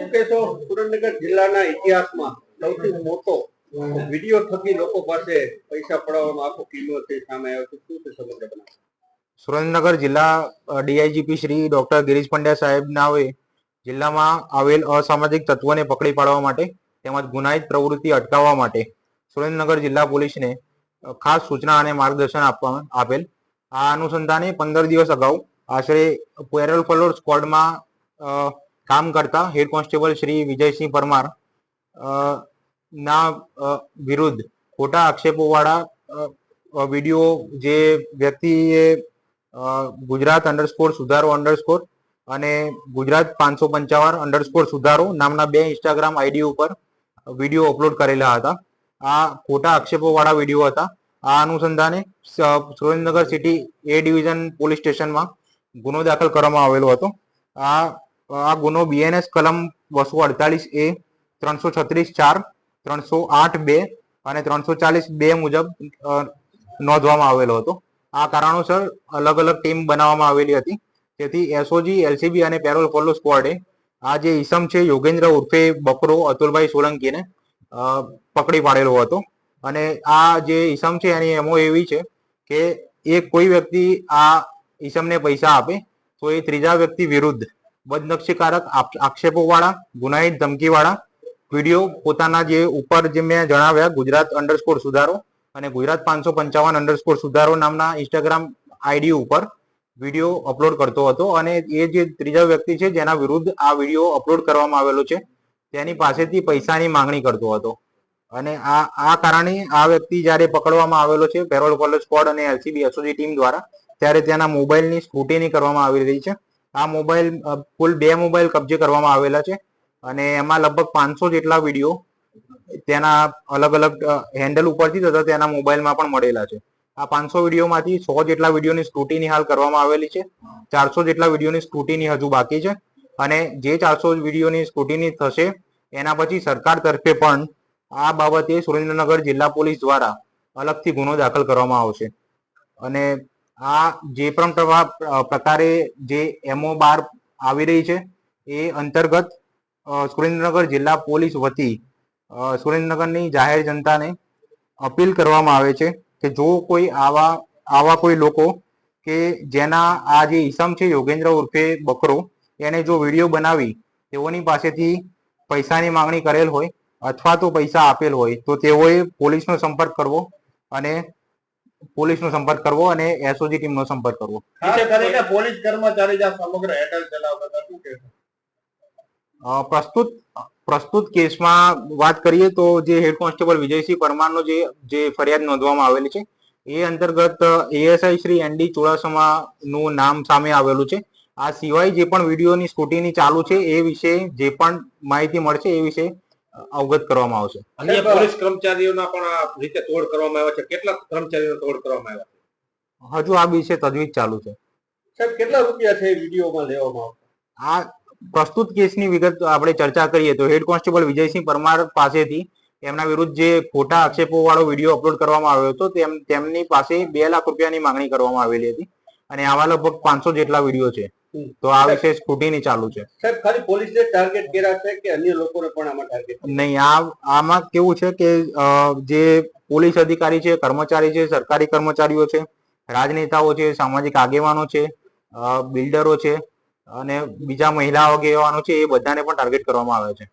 સુરેન્દ્રનગર જિલ્લાના ઇતિહાસમાં સૌથી મોટો વીડિયો થકી લોકો પાસે પૈસા પડાવવાનો આખો કિલ્લો છે, સામે આવ્યો છે. શું છે સમગ્ર બનાવ? સુરેન્દ્રનગર જિલ્લા ડીઆઈજીપી શ્રી ડોક્ટર ગિરીશ પંડ્યા સાહેબ નાવે જિલ્લામાં આવેલ અસામાજિક તત્વોને પકડી પાડવા માટે તેમજ ગુનાહિત પ્રવૃત્તિ અટકાવવા માટે સુરેન્દ્રનગર જિલ્લા પોલીસને ખાસ સૂચના અને માર્ગદર્શન આપવા, આપેલ. આ અનુસંધાને પંદર દિવસ અગાઉ આશરે પેરોલ ફલોર સ્કવોડમાં કામ કરતા હેડ કોન્સ્ટેબલ શ્રી વિજયસિંહ પરમાર ના વિરુદ્ધ ખોટા આક્ષેપોવાળા વીડિયો જે વ્યક્તિએ ગુજરાત અંડરસ્કોર સુધારો અંડરસ્કોર અને ગુજરાત પાંચસો પંચાવન અંડરસ્કોર સુધારો નામના બે ઇન્સ્ટાગ્રામ આઈડી ઉપર વીડિયો અપલોડ કરેલા હતા. આ ખોટા આક્ષેપો વાળા વીડિયો હતા. આ અનુસંધાને Surendranagar city A division police સ્ટેશનમાં ગુનો દાખલ કરવામાં આવેલો હતો. આ આ ગુનો બીએનએસ કલમ બસો અડતાલીસ એ ત્રણસો છત્રીસ ચાર, ત્રણસો આઠ બે અને ત્રણસો ચાલીસ બે મુજબ નોંધવામાં આવેલો હતો. આ કારણોસર અલગ અલગ ટીમ બનાવવામાં આવેલી હતી. તેથી એસઓજી એલસીબી અને પેરોલ ફોલો સ્કવોડે આ જે ઈસમ છે, યોગેન્દ્ર ઉર્ફે બકરો અતુલભાઈ સોલંકીને પકડી પાડેલો હતો. અને આ જે ઈસમ છે, એની એમો એવી છે કે, એ કોઈ વ્યક્તિ આ ઈસમને પૈસા આપે, તો એ ત્રીજા વ્યક્તિ વિરુદ્ધ બદનક્ષીકારક આક્ષેપો વાળા ગુનાહિત ધમકી વાળા વીડિયો પોતાના જે ઉપર જે મેં જણાવ્યા, ગુજરાત અંડરસ્કોર સુધારો અને ગુજરાત પાંચસો પંચાવન અંડરસ્કોર સુધારો નામના ઇન્સ્ટાગ્રામ આઈડી ઉપર વીડિયો અપલોડ કરતો હતો અને એ જે ત્રીજા વ્યક્તિ છે, જેના વિરુદ્ધ આ વીડિયો અપલોડ કરવામાં આવેલો છે, તેની પાસેથી પૈસાની માંગણી કરતો હતો. અને આ આ કારણે આ વ્યક્તિ જ્યારે પકડવામાં આવેલો છે પેરોલ કોલેજ સ્કોડ અને એલસીબી એસઓજી ટીમ દ્વારા, ત્યારે તેના મોબાઈલની સ્કૂટીની કરવામાં આવી રહી છે. આ મોબાઈલ કુલ બે મોબાઈલ કબજે કરવામાં આવેલા છે. અને એમાં લગભગ પાંચસો જેટલા વીડિયો તેના અલગ અલગ હેન્ડલ ઉપરથી તથા તેના મોબાઈલમાં પણ મળેલા છે. આ પાંચસો વિડીયોમાંથી સો જેટલા વિડીયોની સ્ક્રુટીની હાલ કરવામાં આવેલી છે. ચારસો જેટલા વિડીયોની સ્ક્રુટીની હજુ બાકી છે. અને જે ચારસો વિડીયોની સ્ક્રુટીની થશે, એના પછી સરકાર તરફે પણ આ બાબતે સુરેન્દ્રનગર જિલ્લા પોલીસ દ્વારા અલગથી ગુનો દાખલ કરવામાં આવશે. અને આ જે પણ પ્રકારે જે એમઓ બાર આવી રહી છે, એ અંતર્ગત સુરેન્દ્રનગર જિલ્લા પોલીસ વતી સુરેન્દ્રનગરની જાહેર જનતાને અપીલ કરવામાં આવે છે કે જો કોઈ આવા આવા કોઈ લોકો કે જેના આ જે ઈસમ છે યોગેન્દ્ર ઉર્ફે બકરો, એને જો વીડિયો બનાવી, તેઓની પાસેથી પૈસાની માંગણી કરેલ હોય અથવા તો પૈસા આપેલ હોય, તો તેઓએ પોલીસનો સંપર્ક કરવો અને પોલીસનો સંપર્ક કરવો અને એસઓજી ટીમનો સંપર્ક કરવો. ખાસ કરીને પોલીસ કર્મચારી આ સમગ્ર હેન્ડલ ચલાવતા શું પ્રસ્તુત પ્રસ્તુત કેસમાં વાત કરીએ તો જે હેડ કોન્સ્ટેબલ વિજયસિંહ પરમારનો જે જે ફરિયાદ નોંધવામાં આવેલી છે એ અંતર્ગત એએસઆઈ શ્રી એનડી ચોરાસમા નું નામ સામે આવેલું છે. આ સિવાય જે પણ વિડીયોની સ્કૂટીની ચાલુ છે એ વિશે જે પણ માહિતી મળશે એ વિશે અવગત કરવામાં આવશે. અન્ય પોલીસ કર્મચારીઓના પણ આ રીતે તોડ કરવામાં આવે છે. કેટલા કર્મચારીઓ તોડ કરવામાં આવ્યા હજુ આ વિશે તજવીજ ચાલુ છે. સાહેબ કેટલા રૂપિયા છે વિડીયોમાં લેવામાં આ પ્રસ્તુત કેસની વિગત આપણે ચર્ચા કરીએ તો હેડ કોન્સ્ટેબલ વિજયસિંહ પરમાર પાસેથી એમના વિરુદ્ધ જે ખોટા આક્ષેપો વાળો વીડિયો અપલોડ કરવામાં આવ્યો હતો તેમ તેમની પાસે બે લાખ રૂપિયાની માંગણી કરવામાં આવેલી હતી. અને આવા લગભગ પાંચસો જેટલા વીડિયો છે. તો આ વિશે સ્કૂટીની ચાલુ છે. સાહેબ ખાલી પોલીસને ટાર્ગેટ કર્યા છે કે અન્ય લોકોને પણ આમાં ટાર્ગેટ નહીં આ આમાં કેવું છે કે જે પોલીસ અધિકારી છે કર્મચારી છે સરકારી કર્મચારીઓ છે રાજનેતાઓ છે સામાજિક આગેવાનો છે બિલ્ડરો છે અને બીજા મહિલા આગેવાનો છે એ બધાને પણ ટાર્ગેટ કરવામાં આવે છે.